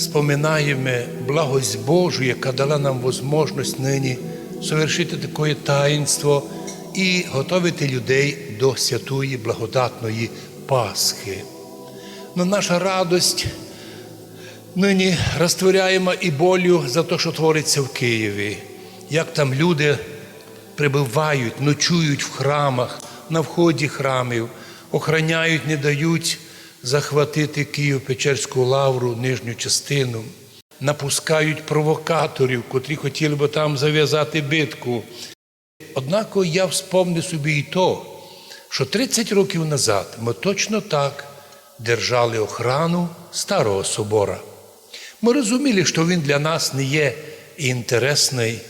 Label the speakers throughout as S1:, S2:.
S1: Споминаємо благость Божу, яка дала нам можливість нині совершити таке таїнство і готовити людей до святої благодатної Пасхи. Но наша радость нині розтворяємо і болю за те, що твориться в Києві, як там люди прибувають, ночують в храмах, на вході храмів, охороняють, не дають захватити Києво-Печерську лавру, нижню частину, напускають провокаторів, котрі хотіли би там зав'язати битку. Однако я вспомнив собі і то, що 30 років назад ми точно так держали охрану Старого Собора. Ми розуміли, що він для нас не є інтересний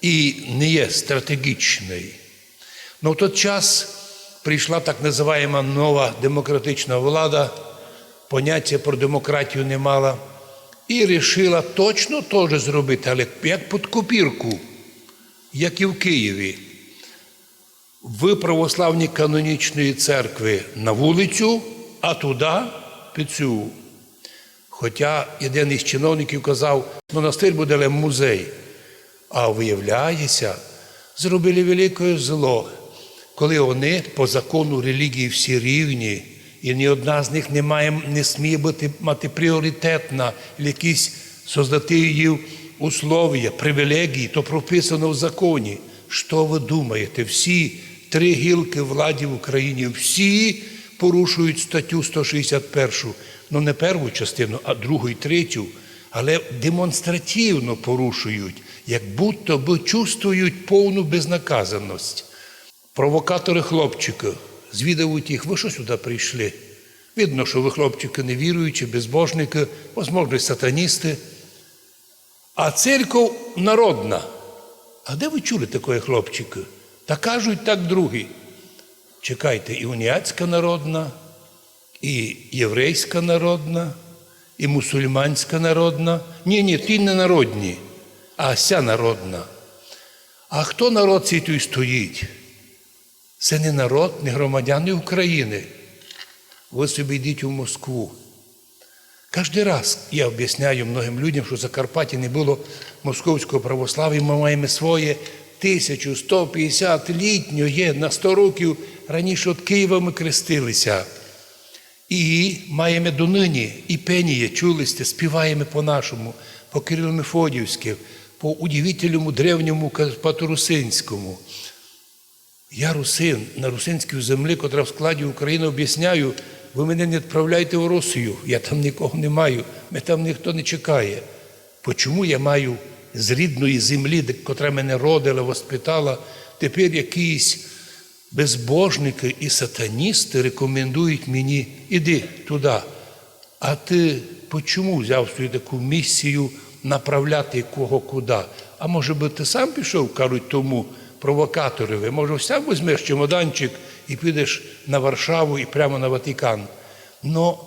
S1: і не є стратегічний. Но в той час прийшла так називаємо нова демократична влада, поняття про демократію не мала, і вирішила точно теж зробити, але як під копірку, як і в Києві. В православній канонічної церкви на вулицю, а туди під цю. Хоча один із чиновників казав, монастир буде музей. А виявляється, зробили велике зло, коли вони по закону релігії всі рівні, і ні одна з них не має, не сміє бути, мати пріоритет на якісь создати її условия, привілегії, то прописано в законі. Що ви думаєте? Всі три гілки влади в Україні, всі порушують статтю 161, ну не першу частину, а другу і третю, але демонстративно порушують, як будто би чувствують повну безнаказаність. Провокатори хлопчики звідують їх, ви що сюди прийшли? Видно, що ви хлопчики невіруючі, безбожники, можливо, сатаністи. А церква народна. А де ви чули такої хлопчики? Та кажуть так другі. Чекайте, і уніатська народна, і єврейська народна, і мусульманська народна. Ні, ні, ті не народні, а ся народна. А хто народ цей той стоїть? Це не народ, не громадяни України. Ви собі йдіть у Москву. Кожен раз я об'ясняю многим людям, що в Закарпатті не було московського православ'я, ми маємо своє 1150 літньо є на 100 років раніше від Києва ми крестилися. І маємо донині і пеніє, чулисте, співаємо по-нашому, по Кирилу Мефодівськи, по удивительному древньому Паторусинському. Я русин на русинській землі, котра в складі України об'ясняю, ви мене не відправляйте в Росію, я там нікого не маю, мене там ніхто не чекає. Почому я маю з рідної землі, котра мене родила, воспитала, тепер якісь безбожники і сатаністи рекомендують мені, іди туди. А ти почому взяв свою таку місію направляти кого куди? А може би ти сам пішов, кажуть тому провокаторові, може, сам візьмеш чемоданчик і підеш на Варшаву і прямо на Ватикан. Но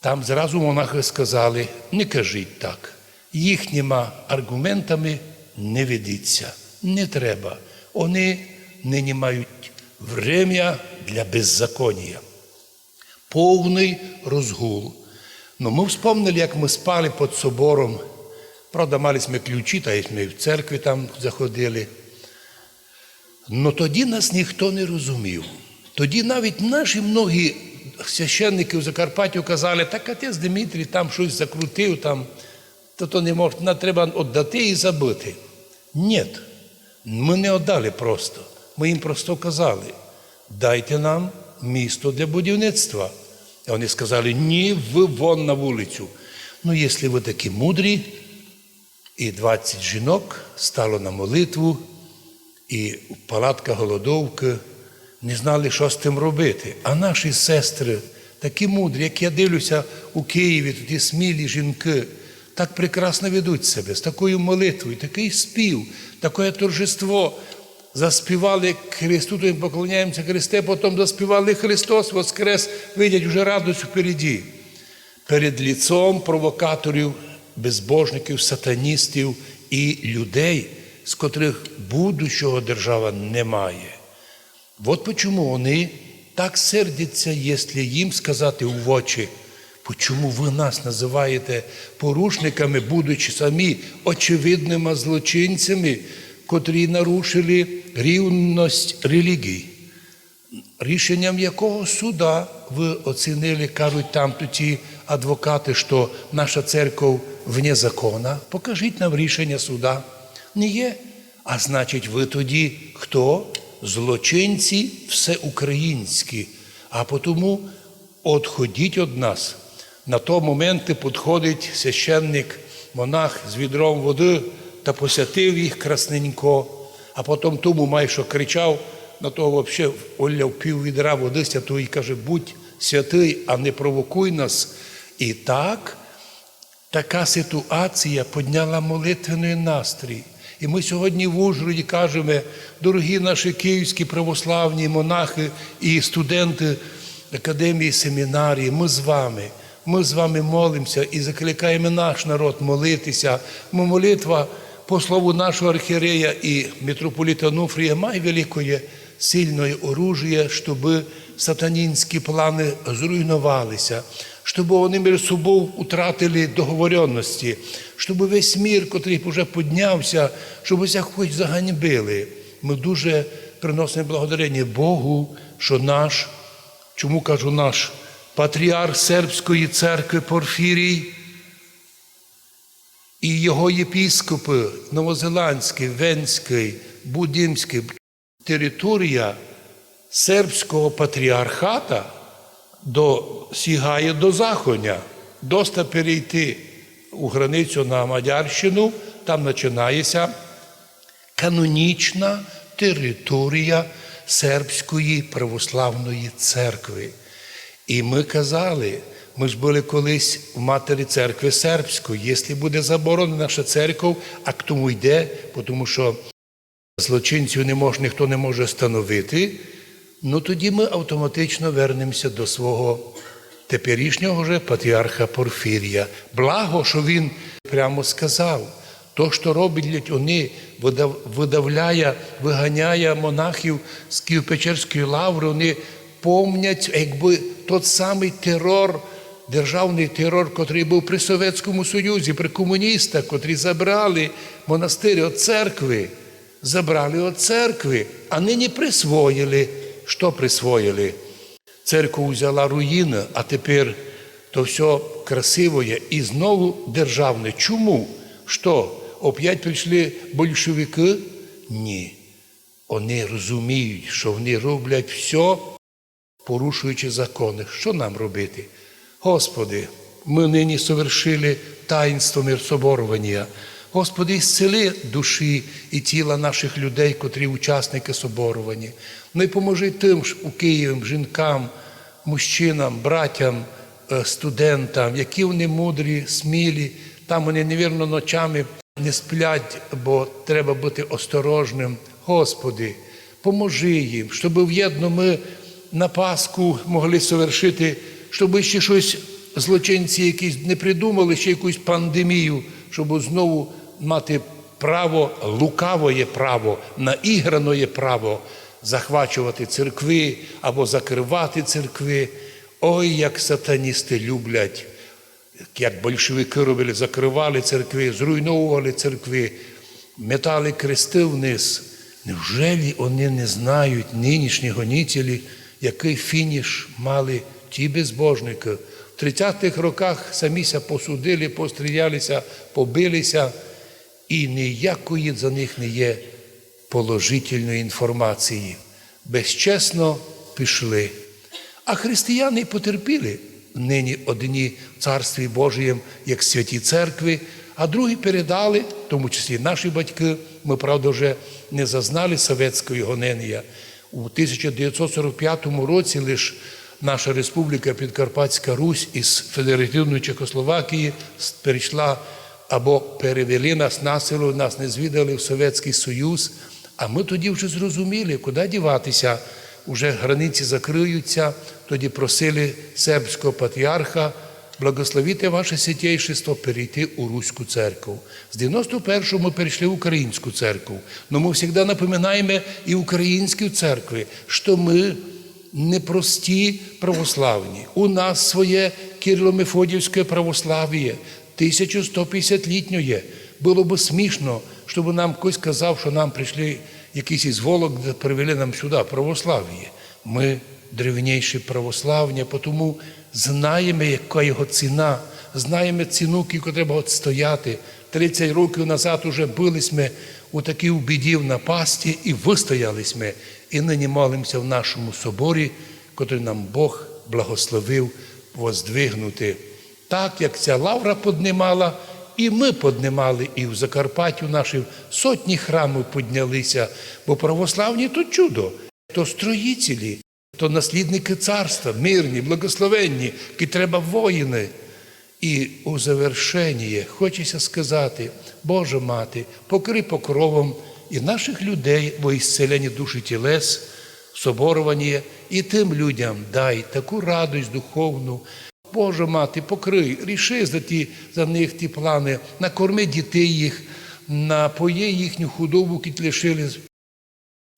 S1: там зразу монахи сказали, не кажіть так. Їхніми аргументами не ведіться, не треба. Вони нині мають время для беззаконня. Повний розгул. Ну, ми вспомнили, як ми спали під собором. Правда, мали ми ключі, та й ми в церкві там заходили. Ну тоді нас ніхто не розумів. Тоді навіть наші многі священники в Закарпатті казали, так отець Дмитрій там щось закрутив, там, то то не можна, треба віддати і забити. Ні, ми не віддали просто. Ми їм просто казали, дайте нам місто для будівництва. А вони сказали, ні, ви вон на вулицю. Ну, якщо ви такі мудрі, і 20 жінок стало на молитву, і палатка голодовки не знали, що з тим робити. А наші сестри, такі мудрі, як я дивлюся у Києві, ті смілі жінки, так прекрасно ведуть себе з такою молитвою, такий спів, таке торжество. Заспівали Христу, то їм поклоняємося Христе, потім заспівали Христос, Воскрес, видять вже радость впереді. Перед ліцом провокаторів, безбожників, сатаністів і людей, з котрих будущого держава не має. От чому вони так сердяться, якщо їм сказати в очі, Чому ви нас називаєте порушниками, будучи самі очевидними злочинцями, котрі нарушили рівність релігій? Рішенням якого суда ви оцінили, кажуть там ті адвокати, що наша церква вне закона? Покажіть нам рішення суда. Не є. А значить, ви тоді хто? Злочинці всеукраїнські. А тому отходіть від нас. На той момент підходить священник, монах з відром води та посятив їх красненько, а потім тому майже кричав, на того взагалі оляв пів відра води святої і каже, будь святий, а не провокуй нас. І так така ситуація підняла молитвений настрій. І ми сьогодні в Ужгороді кажемо, дорогі наші київські православні монахи і студенти академії семінарії, ми з вами. Ми з вами молимося і закликаємо наш народ молитися. Ми молитва по слову нашого архієрея і митрополіта Нуфрія має великое сильне оружие, щоб сатанінські плани зруйнувалися, щоб вони між собою втратили договоренності, щоб весь мір, котрий вже піднявся, щоб уся хоч заганьбили. Ми дуже приносимо благодарення Богу, що наш, чому кажу наш, патріарх Сербської церкви Порфірій і його єпіскопи Новозеландський, Венський, Будимський, територія сербського патріархата до, сягає до Захоня. Доста перейти у границю на Мадярщину, там починається канонічна територія Сербської православної церкви. І ми казали, ми ж були колись в матері церкви сербської, якщо буде заборонена наша церква, а к тому йде, тому що злочинців не може, ніхто не може встановити, ну тоді ми автоматично вернемося до свого теперішнього вже патріарха Порфірія. Благо, що він прямо сказав. То, що роблять вони, видав- видавляє, виганяє монахів з Києво-Печерської лаври, вони помнять, якби тот самий терор, державний терор, котрий був при Совєтському Союзі, при комуністах, котрі забрали монастир від церкви, забрали від церкви, а нині присвоїли. Що присвоїли? Церква взяла руїни, а тепер то все красивое і знову державне. Чому? Що? Опять прийшли большевики? Ні. Вони розуміють, що вони роблять все, порушуючи закони. Що нам робити? Господи, ми нині совершили таїнство мирсоборування. Господи, зцели душі і тіла наших людей, котрі учасники соборування. Ну і поможи тим у Києві, жінкам, мужчинам, братям, е, студентам, які вони мудрі, смілі. Там вони, невірно, ночами не сплять, бо треба бути осторожним. Господи, поможи їм, щоб в'єдно ми на Пасху могли совершити, щоб ще щось злочинці якісь не придумали, ще якусь пандемію, щоб знову мати право, лукавоє право, наіграноє право захвачувати церкви або закривати церкви. Ой, як сатаністи люблять, як большевики робили, закривали церкви, зруйновували церкви, метали крести вниз. Невже вони не знають нинішні гонітелі, який фініш мали ті безбожники? В 30-х роках саміся посудили, пострілялися, побилися, і ніякої за них не є положительної інформації. Безчесно пішли. А християни потерпіли нині одні в Царстві Божієм, як святі церкви, а другі передали, в тому числі наші батьки, ми, правда, вже не зазнали совєтської гонення. У 1945 році лише наша республіка Підкарпатська Русь із Федеративної Чехословакії перейшла або перевели нас насилу, нас не звідали в Совєтський Союз. А ми тоді вже зрозуміли, куди діватися. Уже границі закриються, тоді просили сербського патріарха благословити ваше святейшество перейти у Руську церкву. З 91-го ми перейшли в Українську церкву. Но ми завжди напоминаємо і українські церкви, що ми непрості православні. У нас своє Кирло-Мефодіївське православ'я, 1150-літньоє. Було б смішно, щоб нам хтось казав, що нам прийшли якісь із волок, привели нам сюди православ'я. Ми древніші православня, тому знаємо, яка його ціна, знаємо ціну, яку треба відстояти. 30 років назад уже бились ми у такій біді в напасті і вистоялись ми. І нині молимося в нашому соборі, котрий нам Бог благословив воздвигнути. Так, як ця лавра піднімала, і ми піднімали, і в Закарпаттю наші сотні храмів піднялися, бо православні то чудо, то строїцелі, то наслідники царства, мирні, благословенні, які треба воїни. І у завершенні хочеться сказати, Боже мати, покри покровом і наших людей во ісцеленні душі тілес, соборування, і тим людям дай таку радость духовну. Боже мати, покрий, ріши за, ті, за них ті плани, накорми дітей їх, напоє їхню худобу, які лишили.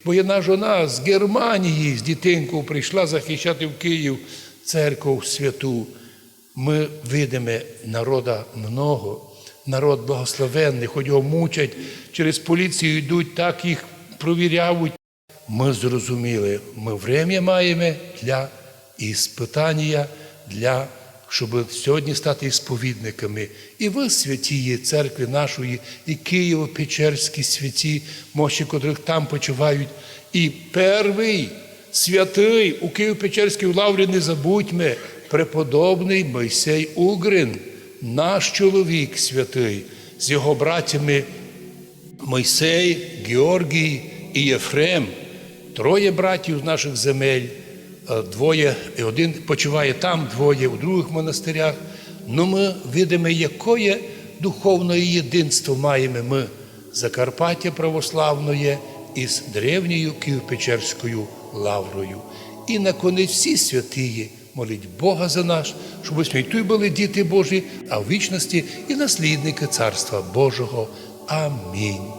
S1: Бо одна жона з Германії з дітинкою прийшла захищати в Київ церкву святу. Ми видимо народа много, народ благословенний, хоч його мучать, через поліцію йдуть, так їх провіряють. Ми зрозуміли, ми время маємо для іспитання, для щоб сьогодні стати сповідниками. І ви, святії церкви нашої, і Києво-Печерські святі, мощі, котрих там почувають. І перший святий у Києво-Печерській лаврі не забудьмо, преподобний Мойсей Угрин, наш чоловік святий, з його братями Мойсей, Георгій і Єфрем, троє братів наших земель, двоє, і один почуває там, двоє у других монастирях. Ну ми видимо, якое духовне єдинство маємо ми Закарпаття православної із древньою Києво-Печерською лаврою. І наконець всі святії моліть Бога за нас, щоб ми й тут були діти Божі, а в вічності і наслідники Царства Божого. Амінь.